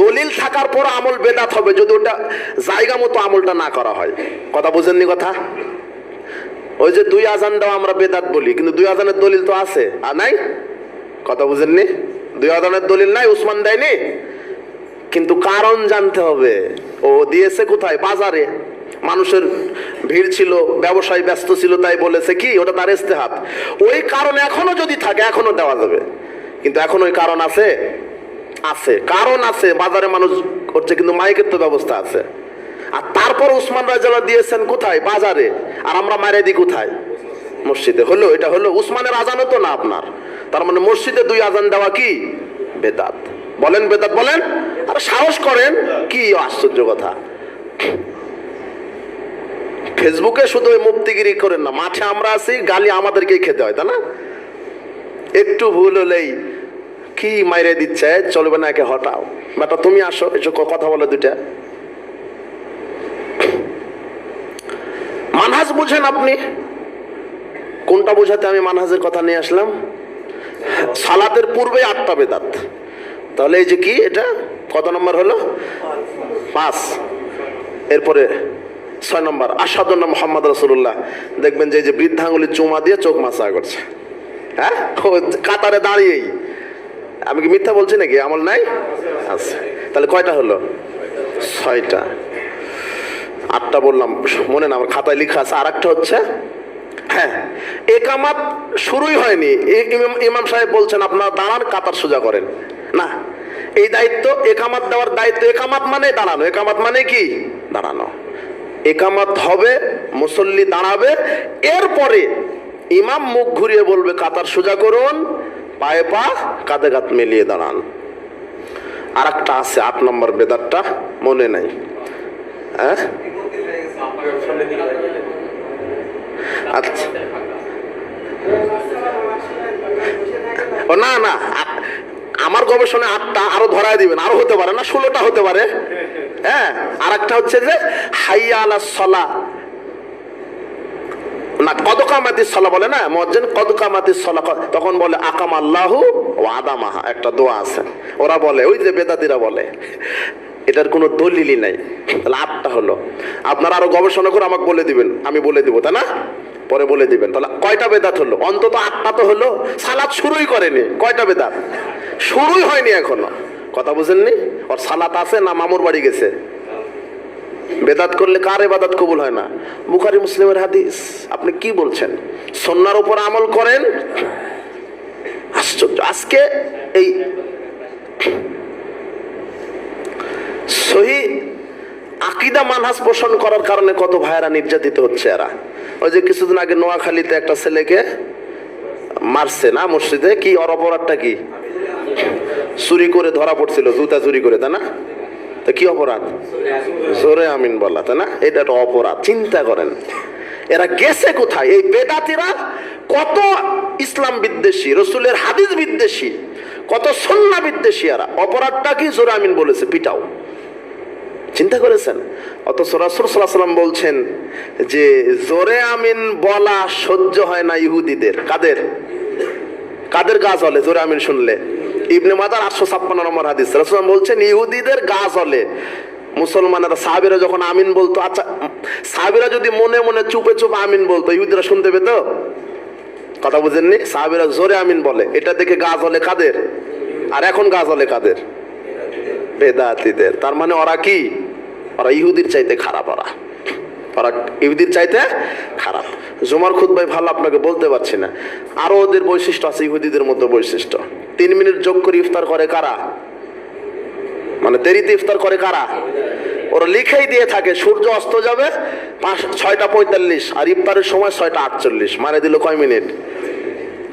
দলিল থাকার পর আমল বেদাত হবে, যদি ওটা জায়গা মতো আমলটা না করা হয়। কথা বুঝেননি কথা? ওই যে দুই আজান দেওয়া আমরা বেদাত বলি, কিন্তু দুই আজানের দলিল তো আছে, আর নাই? কথা বুঝেননি? দুই আজানের দলিল নাই, উসমান দেয়নি? কিন্তু কারণ জানতে হবে, ও দিয়েছে কোথায়? বাজারে। মানুষের ভিড় ছিল, ব্যবসায় ব্যস্ত ছিল, তাই বলেছে কি, ওটা তার ইস্তেহাত। ওই কারণ এখনও যদি থাকে, এখনও দেওয়া যাবে। কিন্তু এখন ওই কারণ আছে। আছে, কারণ আছে, বাজারে মানুষ করছে, কিন্তু মাইকের তো ব্যবস্থা আছে। আর তারপর উসমান রাজালা দিয়েছেন কোথায়? বাজারে। আর আমরা মারে দিই কোথায়? মসজিদে। হলো, এটা হলো, উসমানের আজানও তো না আপনার। তার মানে মসজিদে দুই আজান দেওয়া কি? বেদাত। বলেন বেদাত বলেন। আর সাহস করেন, কি আশ্চর্য কথা। ফেসবুকে শুধু মুক্তিগিরি করেন না, মাঠে আমরা আছি, গালি আমাদেরকেই খেতে হয়, তাই না? একটু ভুল হলেই কি মাইরে দিচ্ছে? চলবে না একে, হটাও। বেটা তুমি আসো এসব কথা বলে দুইটা। মানহাজ বুঝেন আপনি? কোনটা বোঝাতে আমি মানহাজের কথা নিয়ে আসলাম? সালাতের পূর্বে আটটা বেদাত। তাহলে এই যে কি এটা? কত নম্বর হলো? পাঁচ। এরপরে ছয় নম্বর। আসাদুল্লাহ মোহাম্মদ রসুল্লাহ দেখবেন যে বৃদ্ধাঙ্গুলি চুমা দিয়ে চোখ মাসা করছে। হ্যাঁ? কাতারে দাঁড়িয়েই। আমি কি মিথ্যা বলছি নাকি? আমল নাই? আচ্ছা তাহলে কয়টা হলো? ছয়টা। আটটা বললাম, মনে না, আমার খাতায় লেখা আছে। আর একটা হচ্ছে হ্যাঁ একামাত শুরুই হয়নি। ইমাম সাহেব বলছেন, আপনারা দাঁড়ান, কাতার সোজা করেন। না, এই দায়িত্ব, একামাত দেওয়ার দায়িত্ব, একামাত মানে দাঁড়ানো। একামাত মানে কি? দাঁড়ানো। একামাত হবে, মুসল্লি দাঁড়াবে, এরপরে ইমাম মুখ ঘুরিয়ে বলবে, কাতার সোজা করুন পায়ে পা, কাঁধে কাঁধ মিলিয়ে দাঁড়ান। আর একটা আছে, আট নম্বর বেদারটা মনে নাই। হ্যাঁ? আচ্ছা। ও, না না আমার গবেষণায় আটটা আরও ধরায় দিবেন, আরও হতে পারে না, ষোলোটা হতে পারে। হ্যাঁ আর একটা হচ্ছে যে হাইয়া আলা সলা না কদকামাতি সলা বলে না? মজ্জেন কদকামাতি সলা তখন বলে আকাম আল্লাহু ও আদামাহা। একটা দোয়া আছে। ওরা বলে, ওই যে বেদাতিরা বলে, এটার কোনো দলিলই নাই। তাহলে আটটা হলো। আপনারা আরও গবেষণা করে আমাকে বলে দিবেন। আমি বলে দিব, তাই না? পরে বলে দিবেন। তাহলে কয়টা বেদাত হলো? অন্তত আটটা তো হলো। সালাদ শুরুই করেনি। কয়টা বেদাত? শুরুই হয়নি এখনও। কথা বুঝেননি? ওর সালাত আছে না মামুর বাড়ি গেছে? বেদাত করলে কার এবাদাত কবুল হয় না? বুখারি, মুসলিমের হাদিস। আপনি কি বলছেন? সন্ন্যার উপর আমল করেন? আশ্চর্য। আজকে এই সহি আকিদা মানহাস পোষণ করার কারণে কত ভাইয়েরা নির্যাতিত হচ্ছে এরা। ওই যে কিছুদিন আগে নোয়াখালীতে একটা ছেলেকে মারছে না মসজিদে? কি? ওর অপরাধটা কি? চুরি করে ধরা পড়ছিল, জুতা চুরি করে, তাই না? তা কি অপরাধ? জোরে আমিন বলা, তাই না? এটা একটা অপরাধ, চিন্তা করেন। এরা গেছে কোথায়? এই বেদাতিরা কত ইসলাম বিদ্বেষী, রসুলের হাদিস বিদ্বেষী, কত সন্না বিদ্বেষী এরা। অপরাধটা কি? জোরে আমিন বলেছে, পিটাও। চিন্তা করেছেন? অথচ রাসুল সাল্লাম বলছেন যে, জোরে আমিন বলা সহ্য হয় না ইহুদিদের। কাদের? কাদের গা জ্বলে? জোরে আমিন শুনলে। ইবনে মাদার আটশো ছাপ্পান্ন নম্বর হাদিস। রাসুলাম বলছেন, ইহুদিদের গা জ্বলে। মুসলমানেরা সাহাবিরা যখন আমিন বলতো আচ্ছা সাহাবিরা যদি মনে মনে চুপে চুপে আমিন বলতো, ইহুদিরা শুনতে পেত? কথা বুঝেননি? সাহাবিরা জোরে আমিন বলে। এটা দেখে গা জ্বলে কাদের? আর এখন গা জ্বলে কাদের? বেদাতিদের। তার মানে ওরা কি? ওরা ইহুদির চাইতে খারাপ ওরা। ওরা ইহুদির চাইতে খারাপ। জুমার খুদ ভাই ভালো আপনাকে বলতে পারছি না। আরও ওদের বৈশিষ্ট্য আছে, ইহুদিদের মতো বৈশিষ্ট্য। তিন মিনিট যোগ করে ইফতার করে কারা? মানে দেরিতে ইফতার করে কারা? ওরা লিখেই দিয়ে থাকে, সূর্য অস্ত যাবে, পাঁচ, ছয়টা পঁয়তাল্লিশ, আর ইফতারের সময় ছয়টা আটচল্লিশ। মারে দিল কয় মিনিট?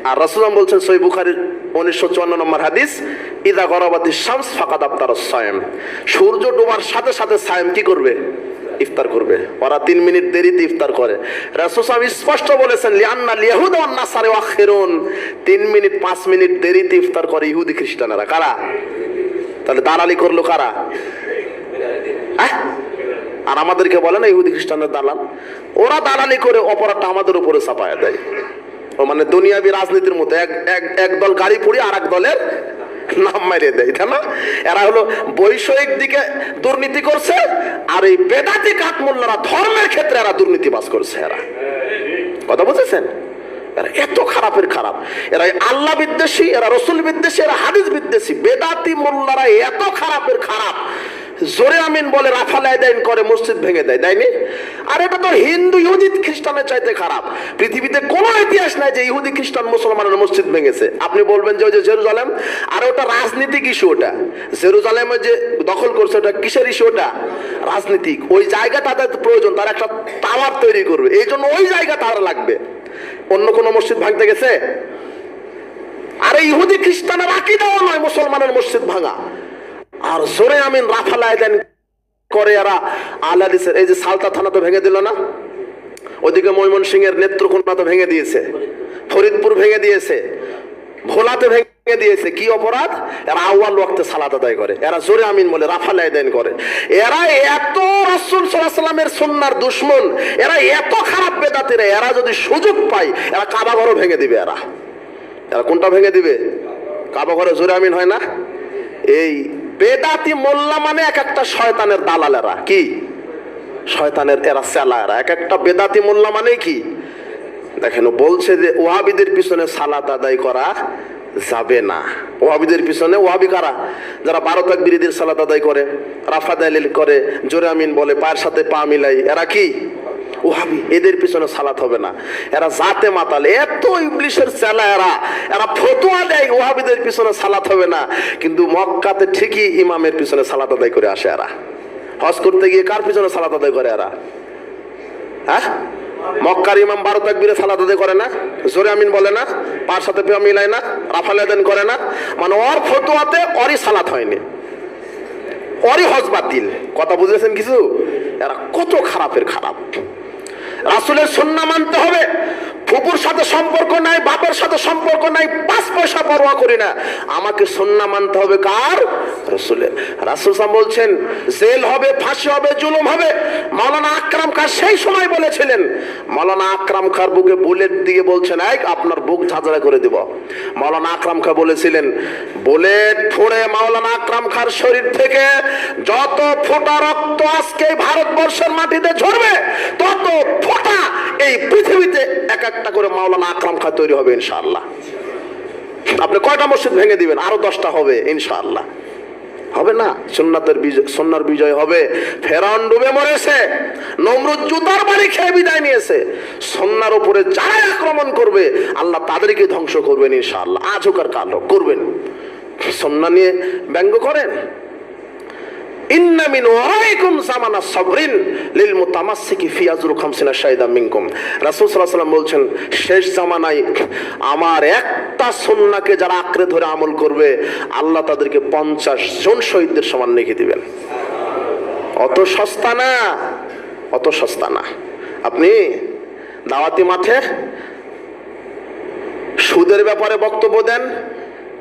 আর রাসুলাম বলছেন সই বুখারির উনিশশো চুয়ান্ন নম্বর হাদিস, ইদা গরবাতি শামস ফাঁকা দাপ্তার সায়েম। সূর্য ডোবার সাথে সাথে সায়েম কি করবে? ইফতার করবে। ওরা তিন মিনিট দেরিতে ইফতার করে। রাসুসাম স্পষ্ট বলেছেন লিয়ান্না লিয়াহুদ ওয়ান্না সারে ওয়াখিরুন। তিন মিনিট, পাঁচ মিনিট দেরিতে ইফতার করে ইহুদি খ্রিস্টানেরা। কারা? তাহলে দালালি করল কারা? হ্যাঁ? আর আমাদেরকে বলে না ইহুদি খ্রিস্টানের দালাল? ওরা দালালি করে অপরাধটা আমাদের উপরে চাপায় দেয়। ও মানে দুনিয়াবি রাজনীতির মতো এক এক এক দল গাড়ি পুড়ি আর এক দলের নাম মারিয়ে দেয়, তাই না? এরা হলো বৈষয়িক দিকে দুর্নীতি করছে আর এই বেদাতি কাঠমোল্লারা ধর্মের ক্ষেত্রে এরা দুর্নীতি বাস করছে এরা। কথা বুঝেছেন? এরা এত খারাপের খারাপ। এরা আল্লাহ বিদ্বেষী, এরা রসুল বিদ্বেষী, এরা হাদিস বিদ্বেষী। বেদাতি মোল্লারা এত খারাপের খারাপ। জোরে আমিন বলে রাফাল আদায়ন করে, মসজিদ ভেঙে দেয় তাইনি আর এটা তো হিন্দু ইহুদি খ্রিস্টানের চাইতে খারাপ। পৃথিবীতে কোনো ইতিহাস নাই যে ইহুদি, খ্রিস্টান, মুসলমানের মসজিদ ভেঙেছে। আপনি বলবেন যে ওই যে জেরুজালেম, আর ওটা রাজনীতিক ইস্যু ওটা। জেরুজালেমে যে দখল করছে, ওটা কিসের ইস্যু ওটা? রাজনীতিক। ওই জায়গা তাদের প্রয়োজন, তার একটা টাওয়ার তৈরি করবে। এই জন্য ওই জায়গা তার লাগবে। অন্য কোনো মসজিদ ভাঙতে গেছে? আরে ইহুদি, খ্রিস্টানের আকিদাও নয় মুসলমানের মসজিদ ভাঙা। আর জোরে আমিন রাফালায় আয়দান করে এরা আলাদিসের, এই যে সালতা থানা তো ভেঙে দিল না? ওদিকে ময়মন সিং এর নেত্রকোনা তো ভেঙে দিয়েছে, ফরিদপুর ভেঙে দিয়েছে, ভোলাতে ভেঙে দিয়েছে, কি অপরাধ? এরা আউয়াল ওয়াক্তে সালাত আদায় করে, এরা জোরে আমিন বলে রাফাল আয়দান করে। এরা এত রাসূল সাল্লামের সুন্নার দুশ্মন, এরা এত খারাপ বেদাতিরা, এরা যদি সুযোগ পায়, এরা কাবা ঘরও ভেঙে দিবে এরা। এরা কোনটা ভেঙে দিবে? কাবা ঘরে জোরে আমিন হয় না? এই বেদাতি মোল্লা মানে এক একটা শয়তানের দালালেরা। কি? শয়তানের এরা এরা এক একটা বেদাতি মোল্লা মানে কি? দেখেন বলছে যে ওহাবিদের পিছনে সালাত আদায় করা যাবে না। ওহাবিদের পিছনে ওহাবি কারা? যারা বারো তাক বিরোধীর সালাত আদায় করে রাফা দালিল করে, জোরে আমিন বলে, পায়ের সাথে পা মিলাই, এরা কি? ওহাবি এদের পিছনে সালাত হবে না। এরা জাতে মাতাল, এত ইংলিশের চেলা এরা। এরা ফতুয়া দেয় ওহাবিদের পিছনে সালাত হবে না। কিন্তু মক্কাতে ঠিকই ইমামের পিছনে সালাত আদায় করে আসে এরা। হজ করতে গিয়ে কার পিছনে সালাত আদায় করে এরা? হ্যাঁ? মক্কার ইমাম বারো তাকবিরে সালাত আদায় করে না? জোরে আমিন বলে না? পার সাথে পেয়া মিলায় না? রাফাল আদান করে না? মানে ওর ফতুয়াতে অরই সালাত হয়নি। অরই হজ বাতিল। কথা বুঝেছেন কিছু? এরা কত খারাপের খারাপ। রাসুলের সন্না মানতে হবে। ফুপুর সাথে সম্পর্ক নাই, বাপের সাথে সম্পর্ক নাই, পাঁচ পয়সা পরোয়া করি না। আমাকে সন্না মানতে হবে কার? রসুলের। রাসুল সাহেব বলছেন, জেল হবে, ফাঁসি হবে, জুলুম হবে। মাওলানা আকরাম খান সেই সময় বলেছিলেন, মাওলানা আকরাম খার বুকে বুলেট দিয়ে বলছেন এক আপনার বুক ঝাঁঝরা করে দিব। মাওলানা আকরাম খা বলেছিলেন, বুলেট ফুড়ে মাওলানা আকরাম খার শরীর থেকে যত ফোঁটা রক্ত আজকে ভারতবর্ষের মাটিতে ঝরবে, তত মাওলানা আকরাম খা তৈরি হবে, ইনশাআল্লাহ। আপনি কয়টা মসজিদ ভেঙে দিবেন? আরও দশটা হবে, ইনশাআল্লাহ। হবে না? সুন্নাতের বিজয় সন্ন্যার বিজয় হবে। ফেরাউন ডুবে মরেছে, নমরুদ জুতার বাড়ি খেয়ে বিদায় নিয়েছে। সন্ন্যার উপরে যারাই আক্রমণ করবে, আল্লাহ তাদেরকে ধ্বংস করবেন, ইনশাআল্লাহ। আজ হোক আর কাল হোক, করবেন। সন্না নিয়ে ব্যঙ্গ করেন? ইন্না মিন ওয়ারাইকুম জামানা সাবরিন লিল মুতামাসসিকি ফি আজরু খামসিনা শাহিদা মিনকুম। রাসূল সাল্লাল্লাহু আলাইহি বলছেন, শেষ জামানায় আমার একটা সুন্নাহকে যারা আঁকড়ে ধরে আমল করবে, আল্লাহ তাদেরকে পঞ্চাশ জন শহীদদের সমান লিখে দিবেন। অত সস্তা না, অত সস্তা না। আপনি দাওয়াতি মাঠে সুদের ব্যাপারে বক্তব্য দেন,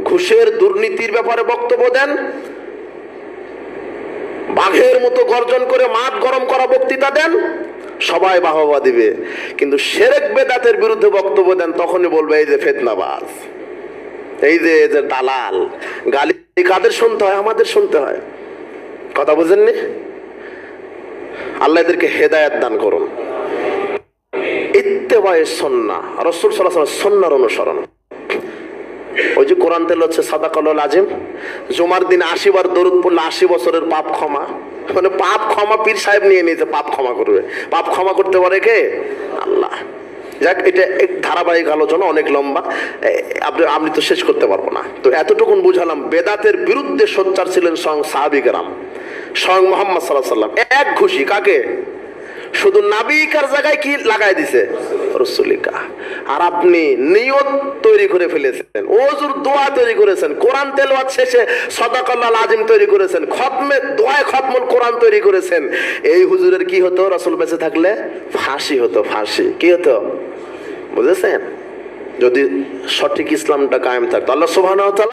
ঘুষের দুর্নীতির ব্যাপারে বক্তব্য দেন বাঘের মতো গর্জন করে মাঠ গরম করা বক্তৃতা দেন, সবাই বাহবা দিবে। কিন্তু সেরেক বেদাতের বিরুদ্ধে বক্তব্য দেন, তখনই বলবে, এই যে ফেতনাবাজ, এই যে এই যে দালাল, গালি কাদের শুনতে হয়? আমাদের শুনতে হয়। কথা বুঝেননি? আল্লাহ এদেরকে হেদায়াত দান করুন। ইত্তেবায়ে সন্না রসুল সাল্লাহ সন্ন্যার অনুসরণ। ওই যে কোরআন তেল হচ্ছে সাদাকল আজিম জুমার দিন আশি বার দরুদ পড়লে আশি বছরের পাপ ক্ষমা মানে পাপ ক্ষমা পীর সাহেব নিয়ে নিয়েছে, পাপ ক্ষমা করবে। পাপ ক্ষমা করতে পারে কে? আল্লাহ। যাক, এটা এক ধারাবাহিক আলোচনা, অনেক লম্বা। আপনি, আমি তো শেষ করতে পারব না। তো এতটুকুন বুঝালাম, বেদাতের বিরুদ্ধে সোচ্চার ছিলেন স্বয়ং সাহাবিকেরাম স্বয়ং মোহাম্মদ সাল্লাহ সাল্লাম এক খুশি কাকে? শুধু নাবিকার জায়গায় কি লাগাই দিছে? রসুলিকা। আর আপনি নিয়ত তৈরি করে ফেলেছেন ওজুর দোয়া তৈরি করেছেন, কোরআন শেষে সদাকাল্লাল আজিম তৈরি করেছেন, খতমে দোয়ায় খতমুল কোরআন তৈরি করেছেন। এই হুজুরের কি হতো? রসুল বেঁচে থাকলে ফাঁসি হতো, ফাঁসি। কি হতো? বুঝেছেন? যদি সঠিক ইসলামটা কায়েম থাকতো, আল্লাহ সুবহানাহু